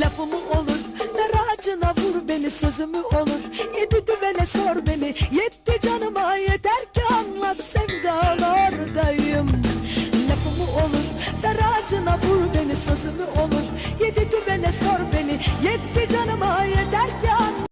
lafımı olur Dar ağacına vur beni sözümü olur. Yedi düvele sor beni Yetti canıma yeter ki anlat sevdalardayım. Lafımı olur Dar ağacına vur beni sözümü olur.